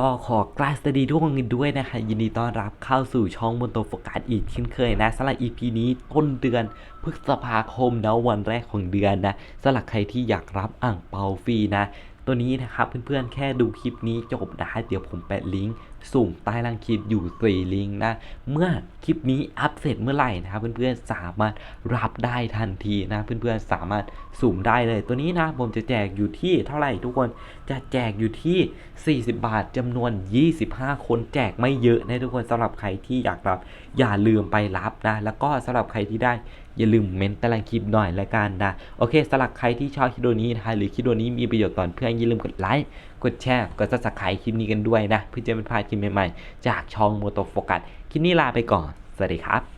ก็ขอกราบสวัสดีทุกคนด้วยนะคะ ยินดีต้อนรับเข้าสู่ช่องมนโตโฟกัสอีกเช่นเคยนะสำหรับ EP นี้ต้นเดือนพฤษภาคมนะวันแรกของเดือนนะสำหรับใครที่อยากรับอ่างเปาฟรีนะ ตัวนี้นะครับเพื่อนๆแค่ดูคลิปนี้จบนะเดี๋ยวผมแปะลิงก์สุ่มใต้ล่างคลิปอยู่สี่ลิงก์นะ เมื่อคลิปนี้อัพเสร็จเมื่อไหร่นะครับเพื่อนๆสามารถรับได้ทันทีนะเพื่อนๆสามารถสุ่มได้เลย ตัวนี้นะผมจะแจกอยู่ที่เท่าไหร่ทุกคนจะแจกอยู่ที่ 40 บาทจำนวน 25 คนแจกไม่เยอะนะทุกคนสำหรับใครที่อยากรับอย่าลืมไปรับนะแล้วก็สำหรับใครที่ได้ อย่าลืมเมนต์ตารางคลิปหน่อยละกันนะโอเคสำหรับใครที่ชอบคลิปวิดีโอนี้นะหรือคลิปวิดีโอนี้มีประโยชน์ต่อเพื่อนอย่าลืมกดไลค์กดแชร์กดซับสไครต์คลิปนี้กันด้วยนะเพื่อจะไม่พลาดคลิปใหม่ๆ จากช่องโมโตโฟกัสคลิปนี้ลาไปก่อนสวัสดีครับ